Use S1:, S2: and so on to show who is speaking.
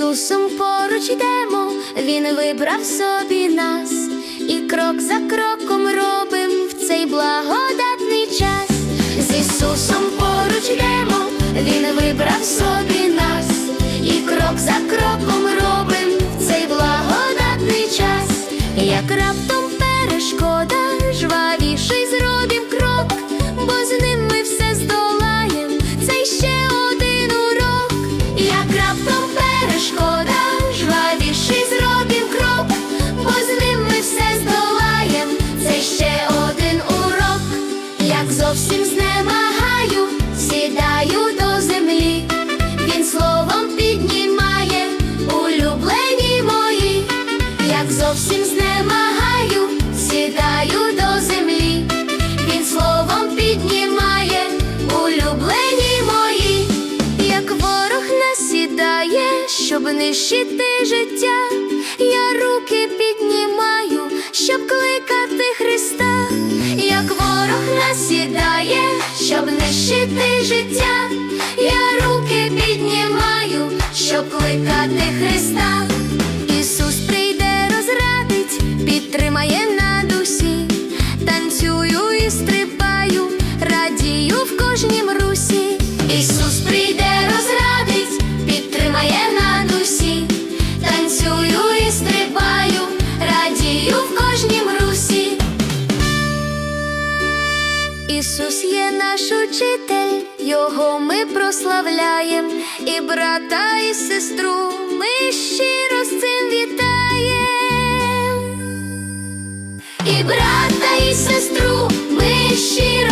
S1: Ісусом поруч йдемо, Він вибрав собі нас, і крок за кроком робим в цей благодатний час. З Ісусом поруч йдемо, Він вибрав собі нас, і крок за кроком робим в цей благодатний час. Як раптом зовсім знемагаю, сідаю до землі. Він словом піднімає улюблені мої, як зовсім знемагаю, сідаю до землі. Він словом піднімає улюблені мої, як ворог насідає, щоб нищити життя. Я руки піднімаю, насідає, щоб нищити життя. Я руки піднімаю, щоб кликати Христа. Ісус прийде, розрадить, підтримає на дусі, танцюю і стрибаю, радію в кожнім Ісус є наш учитель, Його ми прославляєм, і брата, і сестру ми щиро з цим вітаємо, І брата, і сестру ми щиро.